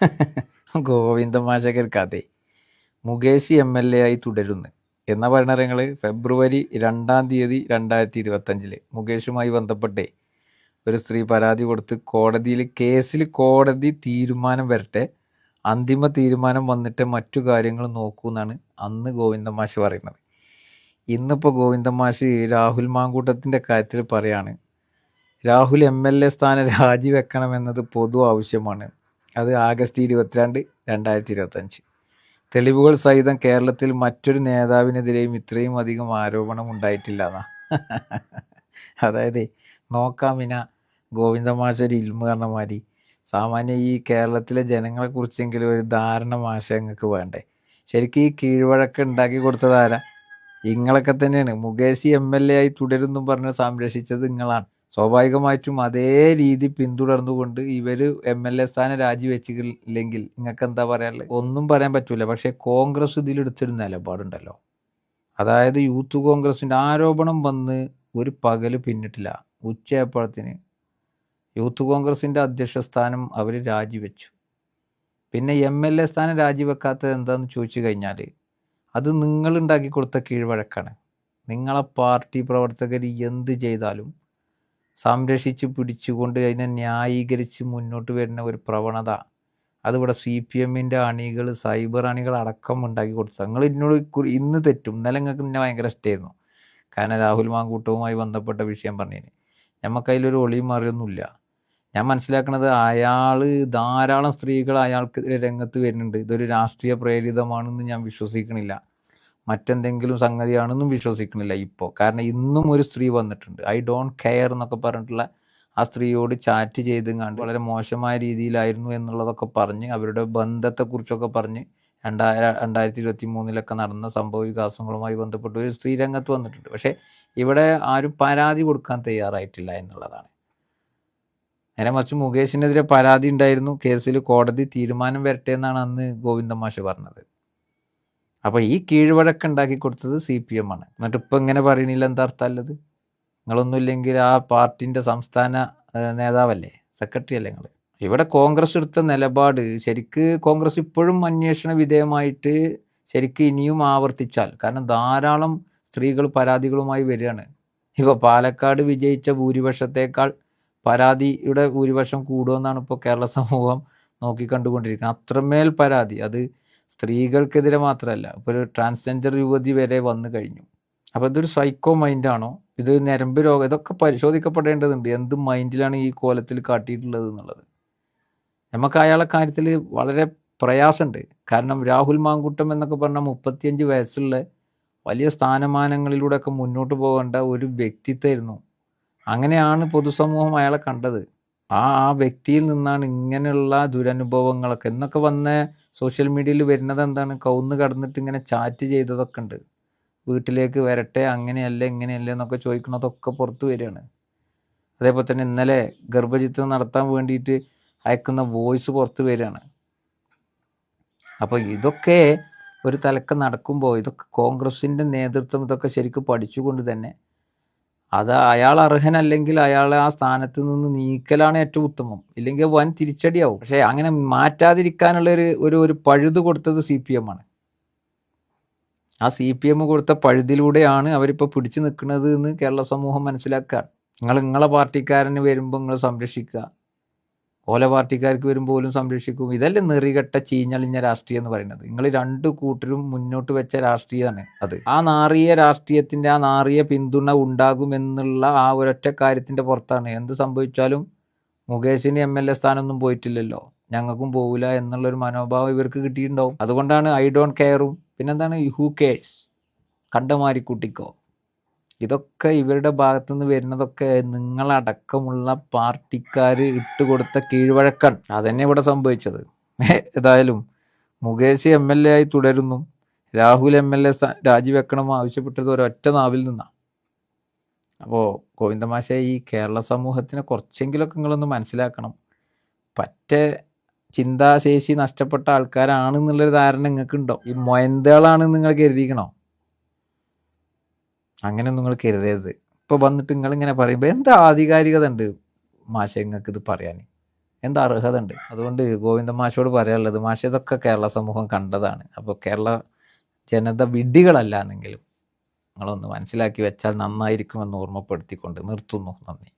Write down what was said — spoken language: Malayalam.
ഗോവിന്ദമാശകർ കഥ. മുകേഷ് എം എൽ എ ആയി തുടരുന്നു. എന്ന പറയണ നിങ്ങൾ ഫെബ്രുവരി രണ്ടാം തീയതി രണ്ടായിരത്തി ഇരുപത്തഞ്ചിൽ മുകേഷുമായി ബന്ധപ്പെട്ടേ ഒരു സ്ത്രീ പരാതി കൊടുത്ത് കോടതിയിൽ കേസിൽ കോടതി തീരുമാനം വരട്ടെ അന്തിമ തീരുമാനം വന്നിട്ട് മറ്റു കാര്യങ്ങൾ നോക്കൂ എന്നാണ് അന്ന് ഗോവിന്ദമാഷ് പറയുന്നത്. ഇന്നിപ്പോൾ ഗോവിന്ദമാഷ് രാഹുൽ മാങ്കൂട്ടത്തിന്റെ കാര്യത്തിൽ പറയാണ് രാഹുൽ എം എൽ എ സ്ഥാനം രാജിവെക്കണമെന്നത് പൊതു ആവശ്യമാണ്. അത് ആഗസ്റ്റ് ഇരുപത്തിരണ്ട് രണ്ടായിരത്തി ഇരുപത്തഞ്ച് തെളിവുകൾ സഹിതം കേരളത്തിൽ മറ്റൊരു നേതാവിനെതിരെയും ഇത്രയും അധികം ആരോപണം ഉണ്ടായിട്ടില്ല എന്നാ അതായത് നോക്കാമിന പിന്നെ ഗോവിന്ദമാഷൊരു ഇൽമ മാതിരി. സാമാന്യം ഈ കേരളത്തിലെ ജനങ്ങളെക്കുറിച്ചെങ്കിലും ഒരു ധാരണ മാശ നിങ്ങൾക്ക് വേണ്ടേ. ശരിക്കും ഈ കീഴ്വഴക്കം ഉണ്ടാക്കി കൊടുത്തതാരാ നിങ്ങളൊക്കെ തന്നെയാണ്. മുകേഷ് എം എൽ എ ആയി തുടരുന്നും പറഞ്ഞ് സംരക്ഷിച്ചത് നിങ്ങളാണ് സ്വാഭാവികമായിട്ടും അതേ രീതി പിന്തുടർന്നുകൊണ്ട് ഇവർ എം എൽ എ സ്ഥാനം രാജിവെച്ചില്ലെങ്കിൽ നിങ്ങൾക്ക് എന്താ പറയാനുള്ളത് ഒന്നും പറയാൻ പറ്റൂല. പക്ഷേ കോൺഗ്രസ് ഇതിലെടുത്തൊരു നിലപാടുണ്ടല്ലോ. അതായത് യൂത്ത് കോൺഗ്രസിന്റെ ആരോപണം വന്ന് ഒരു പകൽ പിന്നിട്ടില്ല. ഉച്ചയപ്പോഴത്തിന് യൂത്ത് കോൺഗ്രസിന്റെ അധ്യക്ഷ സ്ഥാനം അവർ രാജിവെച്ചു. പിന്നെ എം എൽ എ സ്ഥാനം രാജിവെക്കാത്തത് എന്താണെന്ന് ചോദിച്ചു കഴിഞ്ഞാൽ അത് നിങ്ങളുണ്ടാക്കി കൊടുത്ത കീഴ്വഴക്കാണ്. നിങ്ങളെ പാർട്ടി പ്രവർത്തകർ എന്ത് ചെയ്താലും സംരക്ഷിച്ച് പിടിച്ചുകൊണ്ട് അതിനെ ന്യായീകരിച്ച് മുന്നോട്ട് വരുന്ന ഒരു പ്രവണത. അതിവിടെ സി പി എമ്മിന്റെ അണികൾ സൈബർ അണികൾ അടക്കം ഉണ്ടാക്കി കൊടുത്തു. നിങ്ങൾ ഇന്നോട് ഇന്ന് തെറ്റും. ഇന്നലെ നിങ്ങൾക്ക് എന്നെ ഭയങ്കര ഇഷ്ടമായിരുന്നു കാരണം രാഹുൽ മാങ്കൂട്ടവുമായി ബന്ധപ്പെട്ട വിഷയം പറഞ്ഞതിന് നമുക്കതിലൊരു ഒളിയും മറിയൊന്നുമില്ല. ഞാൻ മനസ്സിലാക്കുന്നത് അയാൾ ധാരാളം സ്ത്രീകൾ അയാൾക്ക് രംഗത്ത് വരുന്നുണ്ട്. ഇതൊരു രാഷ്ട്രീയ പ്രേരിതമാണെന്ന് ഞാൻ വിശ്വസിക്കണില്ല. മറ്റെന്തെങ്കിലും സംഗതിയാണെന്നും വിശ്വസിക്കുന്നില്ല ഇപ്പോൾ കാരണം ഇന്നും ഒരു സ്ത്രീ വന്നിട്ടുണ്ട്. ഐ ഡോണ്ട് കെയർ എന്നൊക്കെ പറഞ്ഞിട്ടുള്ള ആ സ്ത്രീയോട് ചാറ്റ് ചെയ്തും കണ്ട് വളരെ മോശമായ രീതിയിലായിരുന്നു എന്നുള്ളതൊക്കെ പറഞ്ഞ് അവരുടെ ബന്ധത്തെക്കുറിച്ചൊക്കെ പറഞ്ഞ് രണ്ടായിര രണ്ടായിരത്തി ഇരുപത്തി മൂന്നിലൊക്കെ നടന്ന സംഭവ വികാസങ്ങളുമായി ബന്ധപ്പെട്ട് ഒരു സ്ത്രീ രംഗത്ത് വന്നിട്ടുണ്ട്. പക്ഷേ ഇവിടെ ആരും പരാതി കൊടുക്കാൻ തയ്യാറായിട്ടില്ല എന്നുള്ളതാണ്. നേരെ മറിച്ച് മുകേഷിനെതിരെ പരാതി ഉണ്ടായിരുന്നു. കേസിൽ കോടതി തീരുമാനം വരട്ടെ എന്നാണ് അന്ന് ഗോവിന്ദമാഷ് പറഞ്ഞത്. അപ്പോൾ ഈ കീഴ്വഴക്കം ഉണ്ടാക്കി കൊടുത്തത് സി പി എം ആണ്. എന്നിട്ട് ഇപ്പം ഇങ്ങനെ പറയണില്ല എന്താ അർത്ഥമല്ലത് നിങ്ങളൊന്നുമില്ലെങ്കിൽ ആ പാർട്ടിന്റെ സംസ്ഥാന നേതാവല്ലേ? സെക്രട്ടറി അല്ലേ നിങ്ങൾ ഇവിടെ കോൺഗ്രസ് എടുത്ത നിലപാട് ശരിക്ക് കോൺഗ്രസ് ഇപ്പോഴും അന്വേഷണ വിധേയമായിട്ട് ശരിക്ക് ഇനിയും ആവർത്തിച്ചാൽ കാരണം ധാരാളം സ്ത്രീകൾ പരാതികളുമായി വരികയാണ്. ഇപ്പോൾ പാലക്കാട് വിജയിച്ച ഭൂരിപക്ഷത്തേക്കാൾ പരാതിയുടെ ഭൂരിപക്ഷം കൂടുമെന്നാണ് ഇപ്പോൾ കേരള സമൂഹം നോക്കിക്കണ്ടുകൊണ്ടിരിക്കുന്നത്. അത്രമേൽ പരാതി. അത് സ്ത്രീകൾക്കെതിരെ മാത്രമല്ല ഇപ്പോൾ ഒരു ട്രാൻസ്ജെൻഡർ യുവതി വരെ വന്നു കഴിഞ്ഞു. അപ്പോൾ ഇതൊരു സൈക്കോ മൈൻഡാണോ ഇത് ഞരമ്പ് രോഗം ഇതൊക്കെ പരിശോധിക്കപ്പെടേണ്ടതുണ്ട്. എന്ത് മൈൻഡിലാണ് ഈ കോലത്തിൽ കാട്ടിയിട്ടുള്ളത് എന്നുള്ളത്? നമുക്ക് അയാളെ കാര്യത്തിൽ വളരെ പ്രയാസമുണ്ട്. കാരണം രാഹുൽ മാങ്കൂട്ടം എന്നൊക്കെ പറഞ്ഞാൽ മുപ്പത്തിയഞ്ച് വയസ്സുള്ള വലിയ സ്ഥാനമാനങ്ങളിലൂടെയൊക്കെ മുന്നോട്ട് പോകേണ്ട ഒരു വ്യക്തിത്വമായിരുന്നു. അങ്ങനെയാണ് പൊതുസമൂഹം അയാളെ കണ്ടത്. ആ ആ വ്യക്തിയിൽ നിന്നാണ് ഇങ്ങനെയുള്ള ദുരനുഭവങ്ങളൊക്കെ. എന്നൊക്കെ വന്ന് സോഷ്യൽ മീഡിയയിൽ വരുന്നത് എന്താണ്? കൗന്ന് കടന്നിട്ട് ഇങ്ങനെ ചാറ്റ് ചെയ്തതൊക്കെ ഉണ്ട്. വീട്ടിലേക്ക് വരട്ടെ അങ്ങനെയല്ല ഇങ്ങനെയല്ല എന്നൊക്കെ ചോദിക്കുന്നതൊക്കെ പുറത്തു വരികയാണ്. അതേപോലെ തന്നെ ഇന്നലെ ഗർഭചിത്രം നടത്താൻ വേണ്ടിയിട്ട് അയക്കുന്ന വോയിസ് പുറത്തു വരികയാണ്. അപ്പോൾ ഇതൊക്കെ ഒരു തലക്ക് നടക്കുമ്പോൾ ഇതൊക്കെ കോൺഗ്രസിന്റെ നേതൃത്വം ഇതൊക്കെ ശരിക്കും പഠിച്ചുകൊണ്ട് തന്നെ അത് അയാൾ അർഹനല്ലെങ്കിൽ അയാളെ ആ സ്ഥാനത്ത് നിന്ന് നീക്കലാണ് ഏറ്റവും ഉത്തമം. ഇല്ലെങ്കിൽ വൻ തിരിച്ചടിയാവും. പക്ഷേ അങ്ങനെ മാറ്റാതിരിക്കാനുള്ള ഒരു ഒരു ഒരു പഴുത് കൊടുത്തത് സി പി എം ആണ്. ആ സി പി എം കൊടുത്ത പഴുതിലൂടെയാണ് അവരിപ്പോൾ പിടിച്ചു നിൽക്കുന്നത് എന്ന് കേരള സമൂഹം മനസ്സിലാക്കുക. നിങ്ങൾ നിങ്ങളെ പാർട്ടിക്കാരന് വരുമ്പോൾ നിങ്ങൾ സംരക്ഷിക്കുക. ഓല പാർട്ടിക്കാർക്ക് വരുമ്പോൾ പോലും സംരക്ഷിക്കും. ഇതല്ലേ നെറികെട്ട ചീഞ്ഞളിഞ്ഞ രാഷ്ട്രീയം എന്ന് പറയുന്നത്. നിങ്ങൾ രണ്ട് കൂട്ടരും മുന്നോട്ട് വെച്ച രാഷ്ട്രീയമാണ് അത്. ആ നാറിയ രാഷ്ട്രീയത്തിന്റെ ആ നാറിയ പിന്തുണ ഉണ്ടാകുമെന്നുള്ള ആ ഒരൊറ്റ കാര്യത്തിന്റെ പുറത്താണ്. എന്ത് സംഭവിച്ചാലും മുകേഷിന് എം എൽ എ സ്ഥാനമൊന്നും പോയിട്ടില്ലല്ലോ. ഞങ്ങൾക്കും പോവില്ല എന്നുള്ളൊരു മനോഭാവം ഇവർക്ക് കിട്ടിയിട്ടുണ്ടാവും. അതുകൊണ്ടാണ് ഐ ഡോണ്ട് കെയറും. പിന്നെന്താണ്? Who curse? കണ്ടമാരി കൂട്ടിക്കോ ഇതൊക്കെ ഇവരുടെ ഭാഗത്തു നിന്ന് വരുന്നതൊക്കെ നിങ്ങളടക്കമുള്ള പാർട്ടിക്കാർ ഇട്ടുകൊടുത്ത കീഴ്വഴക്കൺ അതന്നെ ഇവിടെ സംഭവിച്ചത്. ഏതായാലും മുകേഷ് എം എൽ എ ആയി തുടരുന്നു. രാഹുൽ എം എൽ എ രാജിവെക്കണം ആവശ്യപ്പെട്ടത് ഒരൊറ്റ നാവിൽ നിന്നാണ് അപ്പോൾ ഗോവിന്ദമാശ ഈ കേരള സമൂഹത്തിനെ കുറച്ചെങ്കിലൊക്കെ നിങ്ങളൊന്ന് മനസ്സിലാക്കണം. പറ്റ ചിന്താശേഷി നഷ്ടപ്പെട്ട ആൾക്കാരാണെന്നുള്ളൊരു ധാരണ നിങ്ങൾക്ക് ഉണ്ടോ ഈ മൊയന്തകളാണ് നിങ്ങൾ കരുതിക്കണോ? അങ്ങനെ നിങ്ങൾ കരുതരുത്. ഇപ്പോൾ വന്നിട്ട് നിങ്ങൾ ഇങ്ങനെ പറയുമ്പോൾ എന്താ ആധികാരികത ഉണ്ട് മാഷെ നിങ്ങൾക്ക് ഇത് പറയാൻ എന്താ അർഹത ഉണ്ട്? അതുകൊണ്ട് ഗോവിന്ദ മാഷോട് പറയാനുള്ളത് മാഷ ഇതൊക്കെ കേരള സമൂഹം കണ്ടതാണ്. അപ്പോൾ കേരള ജനത വിഡ്ഢികളല്ല എന്നെങ്കിലും നിങ്ങളൊന്ന് മനസ്സിലാക്കി വെച്ചാൽ നന്നായിരിക്കുമെന്ന് ഓർമ്മപ്പെടുത്തിക്കൊണ്ട് നിർത്തുന്നു. നന്ദി.